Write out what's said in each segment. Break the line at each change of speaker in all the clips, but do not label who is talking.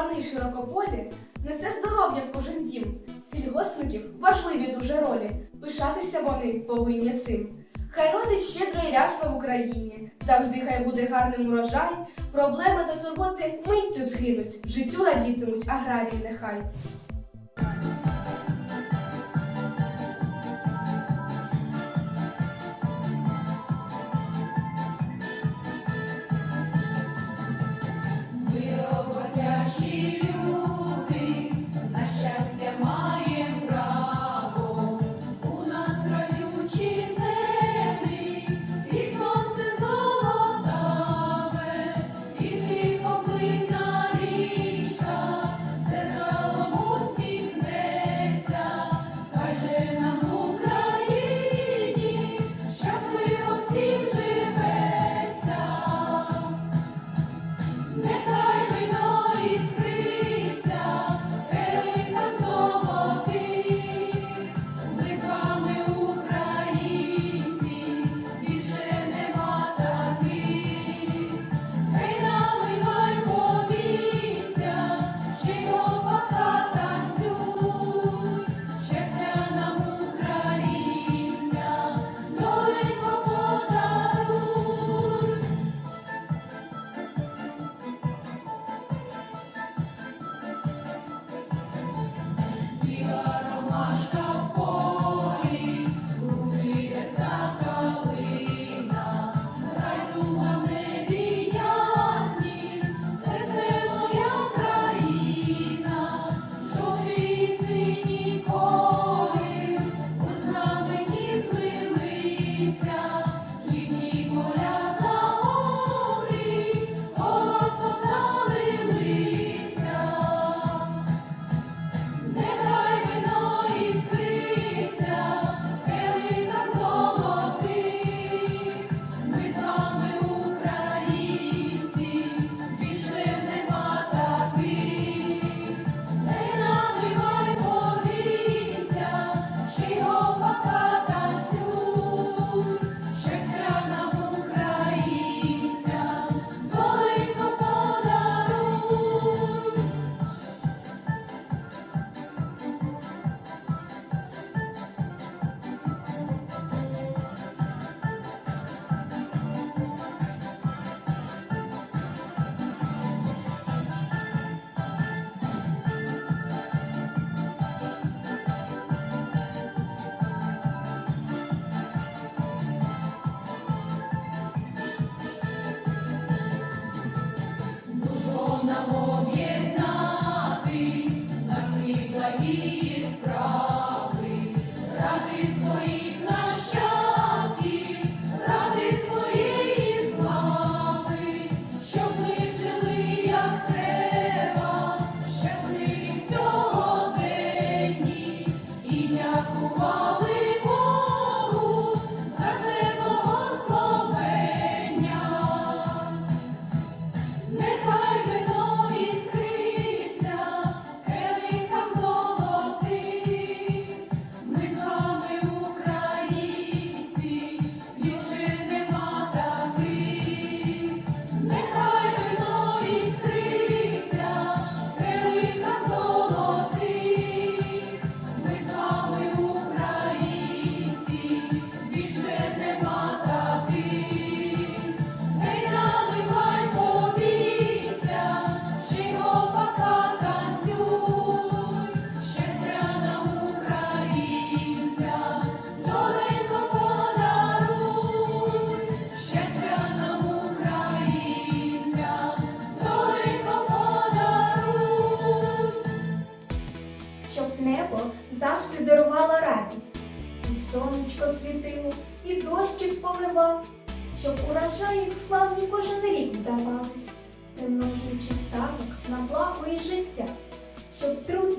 пани широкополі, несе здоров'я в кожен дім. Сільгоспників важливі дуже ролі. Пишатися вони повинні цим. Хай родить щедро і рясно в Україні. Завжди хай буде гарним урожай. Проблеми та турботи миттю згинуть. Життю радітимуть аграрії нехай.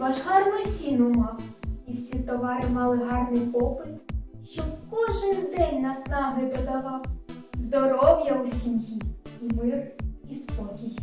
ваш гарну ціну мав, і всі товари мали гарний попит, щоб кожен день наснаги додавав здоров'я у сім'ї, і мир і спокій.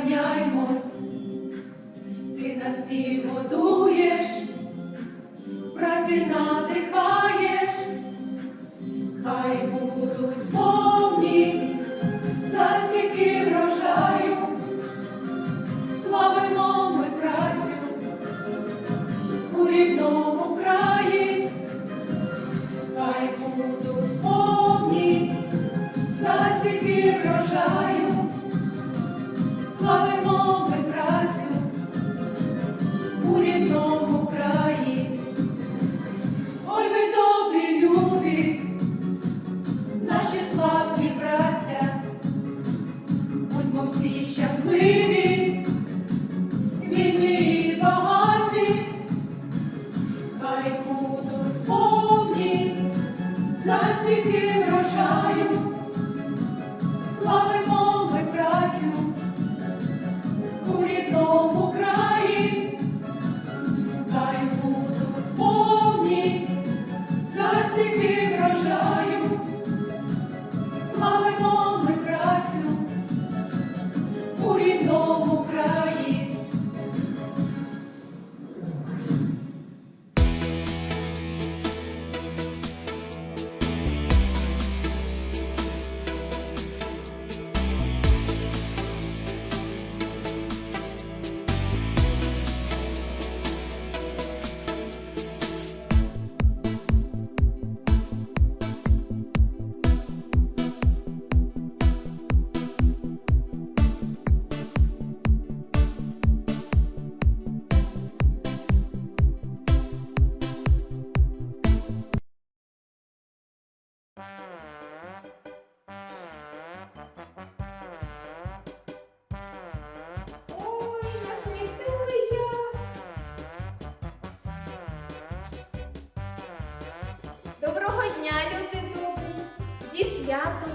поклоняймось, ти нас всіх годуєш, праці надихаєш, хай будуть.
resgata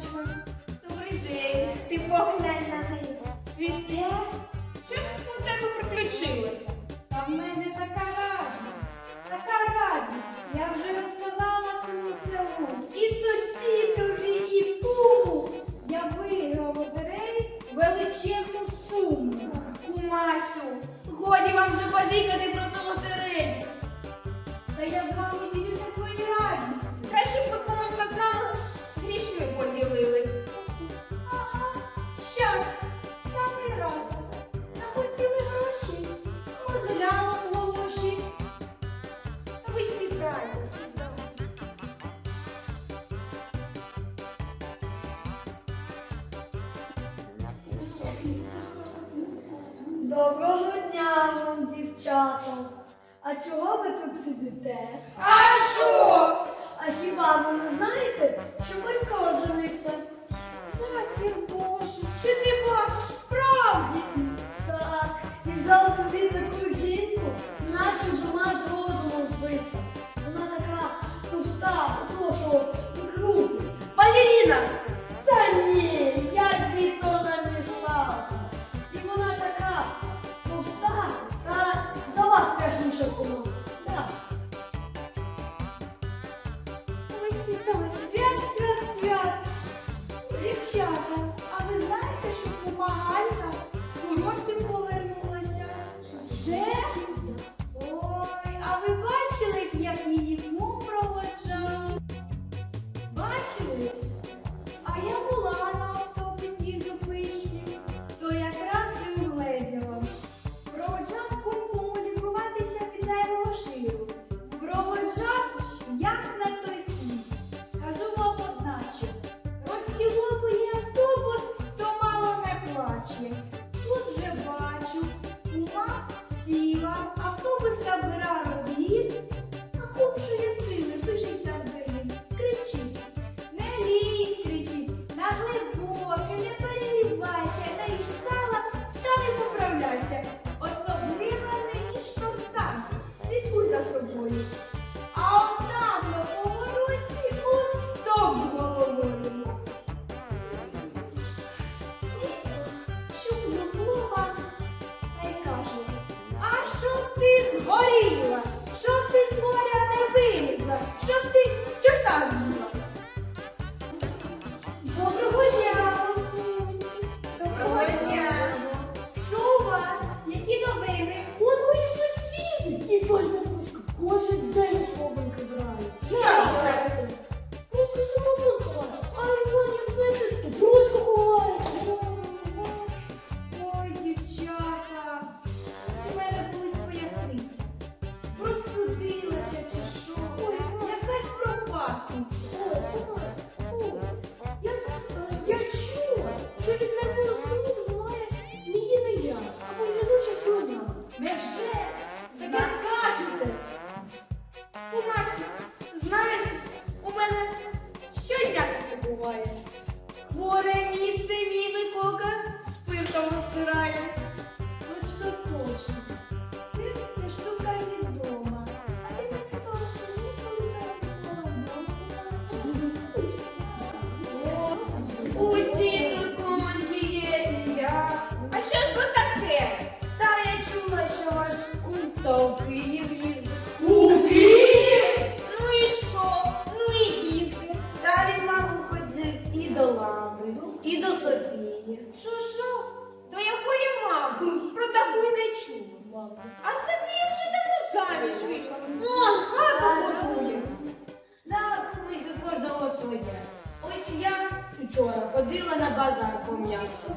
ótimo. Eu
brisei. Tem um? дівчата, а чого ви тут сидите?
А що?
А хіба ви не знаєте, що Борько женився?
Матір Боже, чи ти бачиш справді?
Так, і взяв собі таку жінку, наче з ума з розуму збився. Вона така товста, отошого що крутиться.
Балеріна!
Та ні!
jogo. Горіла, щоб ти з моря не вилізла, щоб
є. Що, що? До якої мами? Про таку й не чула. А Софія вже давно заміж вийшла. Он хата готує. Так, ми до кожного своє. Ось я вчора ходила на базар по м'ясу.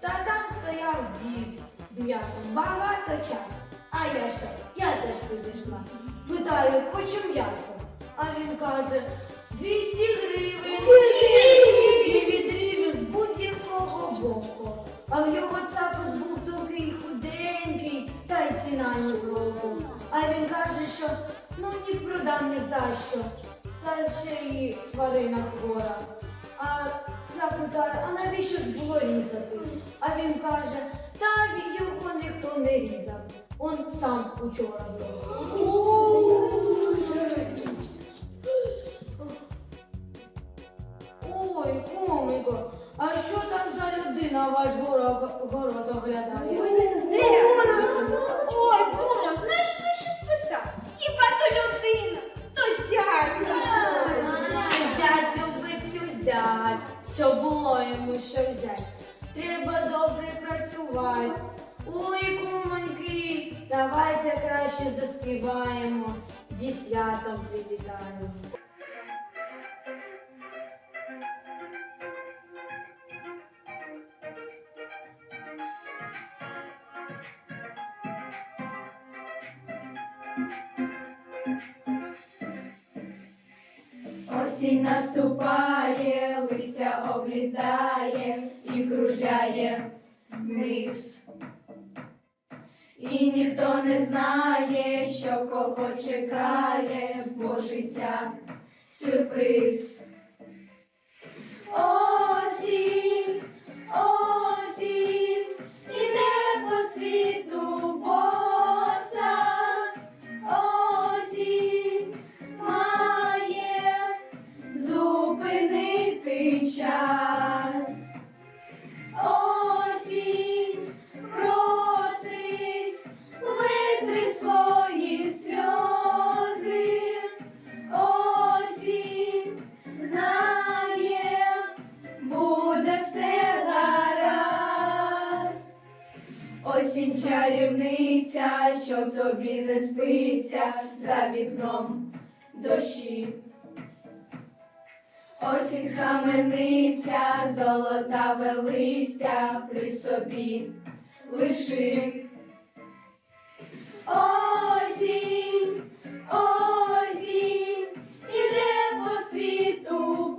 Та там стояв дід з м'ясом багато часу. А я що? Я теж підійшла. Питаю, по м'ясо? А він каже, 200 гривень. І відріжу з будь лівого боку, а в його цапок був такий худенький, та й ціна ні. А він каже, що ну ні продам ні за що. Та ще й тварина хвора. А я питаю, а навіщо ж було різати? А він каже, та від його ніхто не різав. Он сам учора зробив. Ой, комико а що там за людина ваш город, город оглядає?
Ой, кумо, знайшли що спитати. Хіба то людина, то зять.
Зять любить узять, що було йому що взять. Треба добре працювати. Ой, кумоньки, давайте краще заспіваємо, зі святом привітаємо.
Облітає і кружляє вниз. І ніхто не знає, що кого чекає, бо життя сюрприз. За вікном дощі. Осінь схамениця, золотаве листя при собі лиши. Осінь, осінь, іде по світу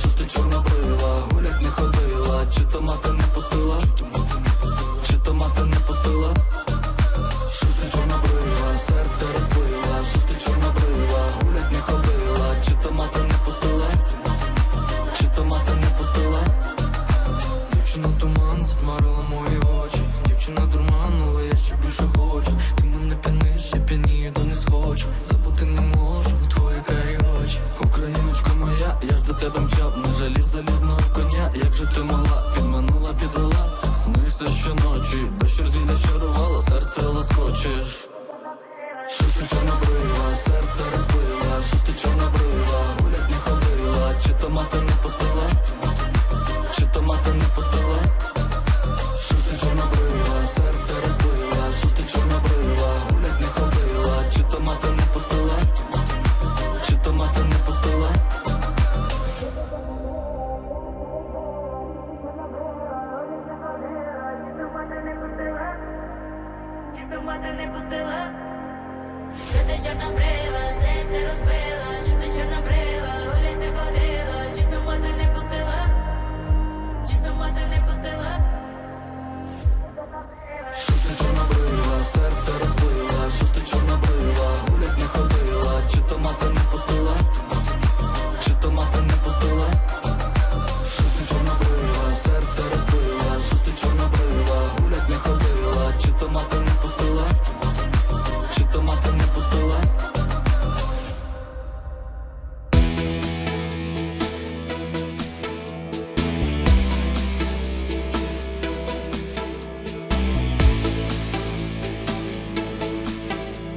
що ж ти чорнобрива, гулять не ходила, чи то мати снишся щоночі черзі не чарувала, серце лоскочеш. Що ж ти чорнобрива,